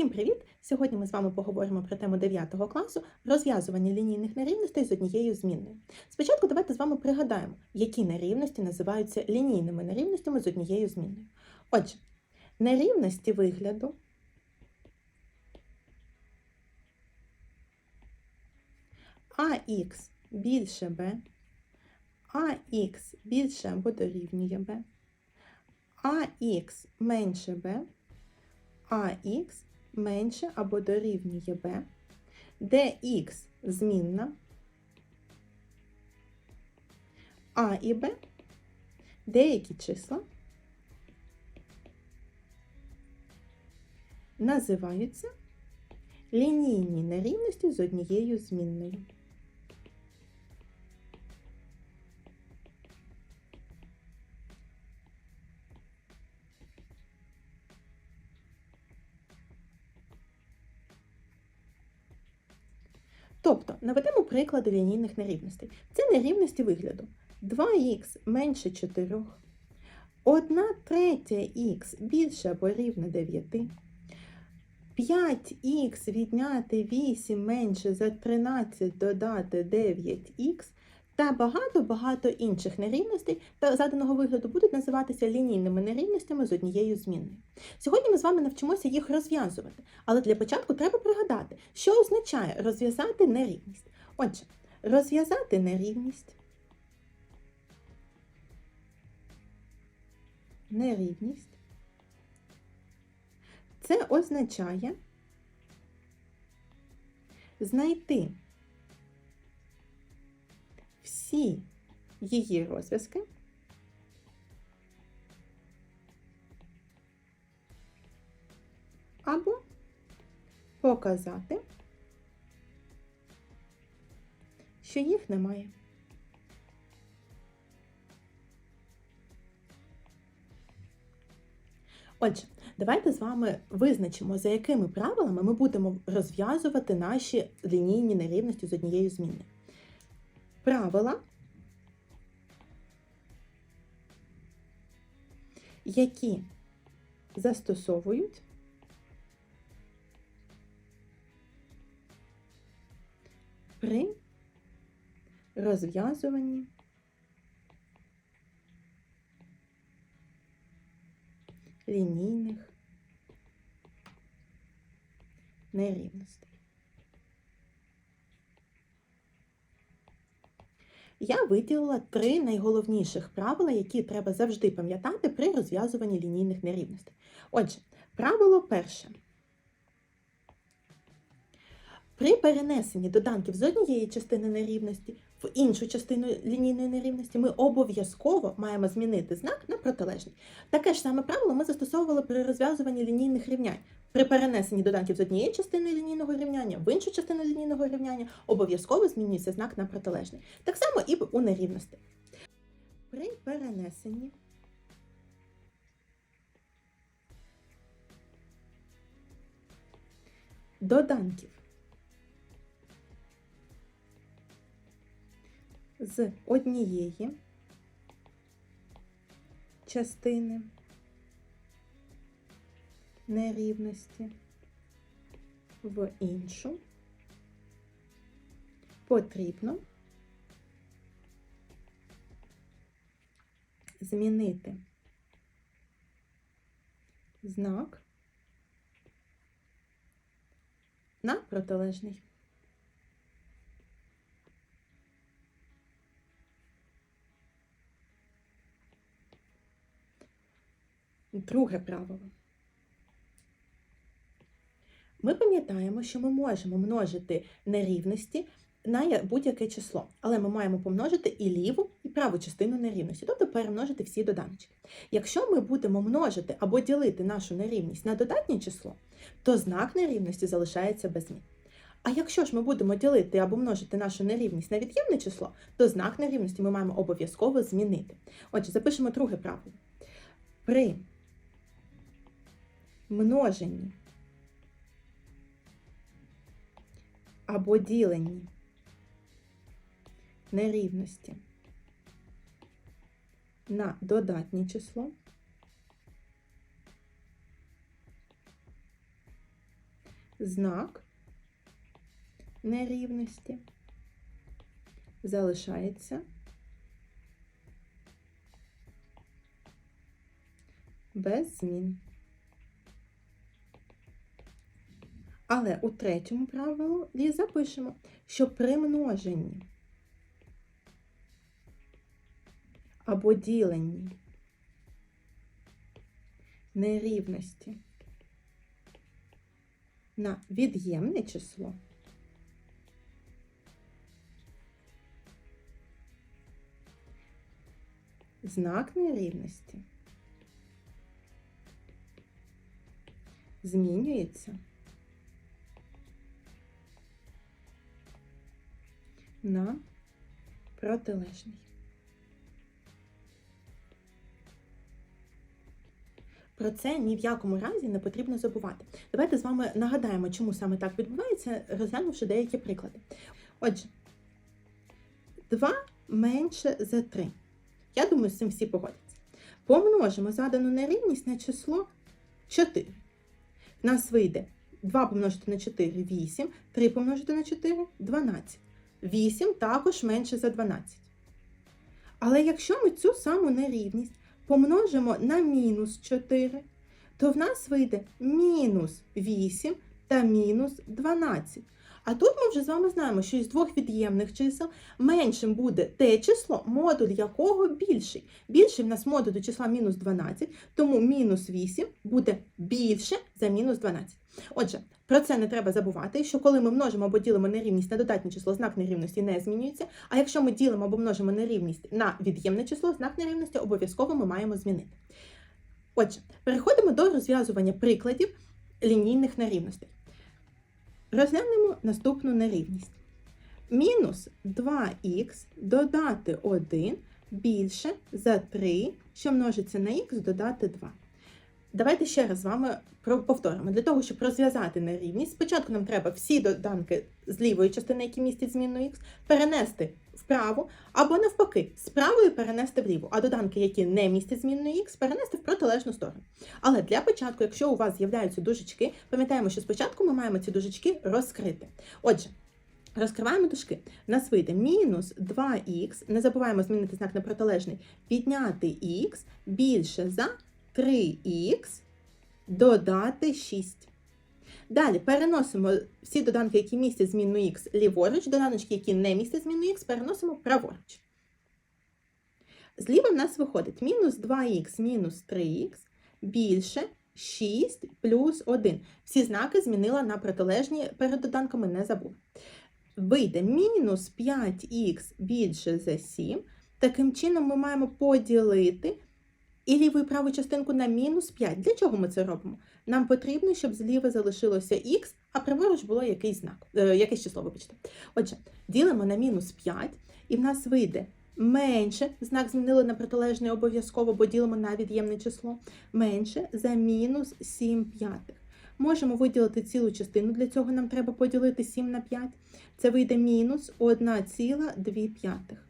Всім привіт! Сьогодні ми з вами поговоримо про тему 9 класу розв'язування лінійних нерівностей з однією змінною. Спочатку давайте з вами пригадаємо, які нерівності називаються лінійними нерівностями з однією зміною. Отже, нерівності вигляду АХ більше Б, АХ більше або дорівнює Б, АХ менше Б, АХ менше або дорівнює b, де х змінна, а і b деякі числа називаються лінійні нерівності з однією змінною. Тобто, наведемо приклади лінійних нерівностей. Це нерівності вигляду. 2х менше 4, 1 третя х більше або рівне 9, 5х відняти 8 менше за 13 додати 9х та багато-багато інших нерівностей та заданого вигляду будуть називатися лінійними нерівностями з однією змінною. Сьогодні ми з вами навчимося їх розв'язувати, але для початку треба пригадати, що означає розв'язати нерівність. Отже, розв'язати нерівність. Нерівність. Це означає знайти всі її розв'язки або показати, що їх немає. Отже, давайте з вами визначимо, за якими правилами ми будемо розв'язувати наші лінійні нерівності з однією зміною. Правила, які застосовують при розв'язуванні лінійних нерівностей. Я виділила три найголовніших правила, які треба завжди пам'ятати при розв'язуванні лінійних нерівностей. Отже, правило перше. При перенесенні доданків з однієї частини нерівності в іншу частину лінійної нерівності ми обов'язково маємо змінити знак на протилежний. Таке ж саме правило ми застосовували при розв'язуванні лінійних рівнянь. При перенесенні доданків з однієї частини лінійного рівняння в іншу частину лінійного рівняння обов'язково змінюється знак на протилежний. Так само і у нерівності. При перенесенні доданків з однієї частини нерівності в іншу потрібно змінити знак на протилежний. Друге правило. Ми пам'ятаємо, що ми можемо множити нерівності на будь-яке число, але ми маємо помножити і ліву, і праву частину нерівності, тобто перемножити всі доданочки. Якщо ми будемо множити або ділити нашу нерівність на додатнє число, то знак нерівності залишається без змін. А якщо ж ми будемо ділити або множити нашу нерівність на від'ємне число, то знак нерівності ми маємо обов'язково змінити. Отже, запишемо друге правило. При множенні або діленні нерівності. На додатнє число. Знак нерівності. Залишається без змін. Але у третьому правилі запишемо, що при множенні або діленні нерівності на від'ємне число знак нерівності змінюється на протилежний. Про це ні в якому разі не потрібно забувати. Давайте з вами нагадаємо, чому саме так відбувається, розглянувши деякі приклади. Отже, 2 менше за 3. Я думаю, з цим всі погодяться. Помножимо задану нерівність на число 4. В нас вийде 2 помножити на 4 8, 3 помножити на 4 12. 8 також менше за 12. Але якщо ми цю саму нерівність помножимо на мінус 4, то в нас вийде мінус 8 та мінус 12. А тут ми вже з вами знаємо, що із двох від'ємних чисел меншим буде те число, модуль якого більший. Більший в нас модуль числа мінус 12, тому мінус 8 буде більше за мінус 12. Отже, про це не треба забувати, що коли ми множимо або ділимо нерівність на додатнє число, знак нерівності не змінюється. А якщо ми ділимо або множимо нерівність на від'ємне число, знак нерівності обов'язково ми маємо змінити. Отже, переходимо до розв'язування прикладів лінійних нерівностей. Розглянемо наступну нерівність. Мінус 2х додати 1 більше за 3, що множиться на х додати 2. Давайте ще раз з вами повторимо. Для того, щоб розв'язати нерівність, спочатку нам треба всі доданки з лівої частини, які містять змінну х, перенести вправо, або навпаки, з правої перенести вліву, а доданки, які не містять змінної х, перенести в протилежну сторону. Але для початку, якщо у вас з'являються дужечки, пам'ятаємо, що спочатку ми маємо ці дужечки розкрити. Отже, Розкриваємо дужки. У нас вийде мінус 2х, не забуваємо змінити знак на протилежний, підняти х більше за 3х додати 6. Далі переносимо всі доданки, які містять змінну х ліворуч, доданочки, які не містять змінну х, переносимо праворуч. Зліва в нас виходить мінус 2х мінус 3х більше 6 плюс 1. Всі знаки змінила на протилежні перед доданками не забув. Вийде мінус 5х більше за 7. Таким чином, ми маємо поділити і ліву і праву частинку на мінус 5. Для чого ми це робимо? Нам потрібно, щоб зліва залишилося х, а праворуч було якийсь знак, е, якесь число, вибачте. Отже, ділимо на мінус 5, і в нас вийде менше, знак змінили на протилежний обов'язково, бо ділимо на від'ємне число, менше за мінус 7 п'ятих. Можемо виділити цілу частину, для цього нам треба поділити 7 на 5. Це вийде мінус 1,2 п'ятих.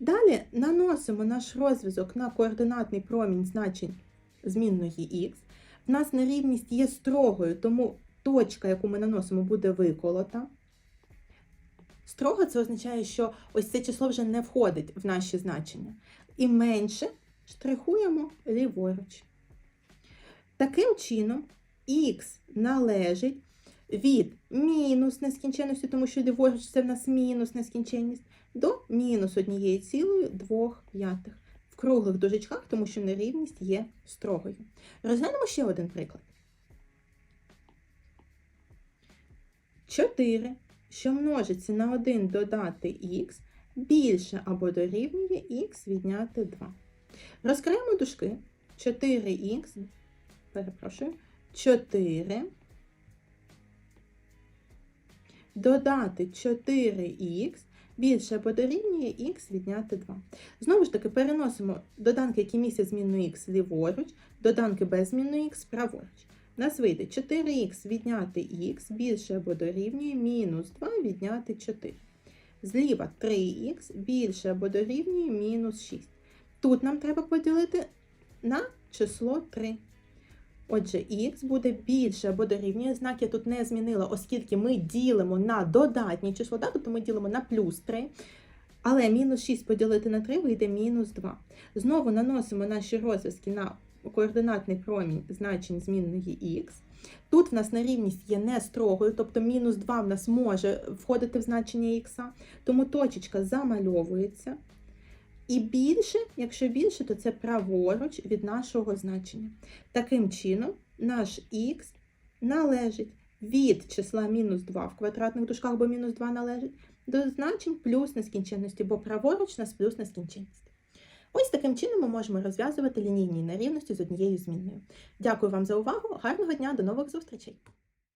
Далі наносимо наш розв'язок на координатний промінь значень змінної х. В нас нерівність є строгою, тому точка, яку ми наносимо, буде виколота. Строго це означає, що ось це число вже не входить в наші значення. І менше штрихуємо ліворуч. Таким чином, х належить від мінус нескінченності, тому що ліворуч це в нас мінус нескінченність, до мінус 1,2 п'ятих в круглих дужечках, тому що нерівність є строгою. Розглянемо ще один приклад. 4, що множиться на 1 додати х, більше або дорівнює х відняти 2. Розкриємо дужки. 4х, перепрошую, 4 додати 4х більше або дорівнює х відняти 2. Знову ж таки, переносимо доданки, які містять змінну х ліворуч, доданки без змінної х праворуч. Нас вийде 4х відняти х більше або дорівнює мінус 2 відняти 4. Зліва 3х більше або дорівнює мінус 6. Тут нам треба поділити на число 3. Отже, х буде більше або дорівнює. Знак я тут не змінила, оскільки ми ділимо на додатнє число, да? тобто ми ділимо на плюс 3. Але мінус 6 поділити на 3 вийде мінус 2. Знову наносимо наші розв'язки на координатний промінь значень змінної х. Тут в нас нерівність є не строгою, тобто мінус 2 в нас може входити в значення х, тому точечка замальовується. І більше, якщо більше, то це праворуч від нашого значення. Таким чином, наш х належить від числа мінус 2 в квадратних дужках, бо мінус 2 належить, до значень плюс нескінченності, бо праворуч нас плюс нескінченність. Ось таким чином ми можемо розв'язувати лінійні нерівності з однією змінною. Дякую вам за увагу, гарного дня, до нових зустрічей!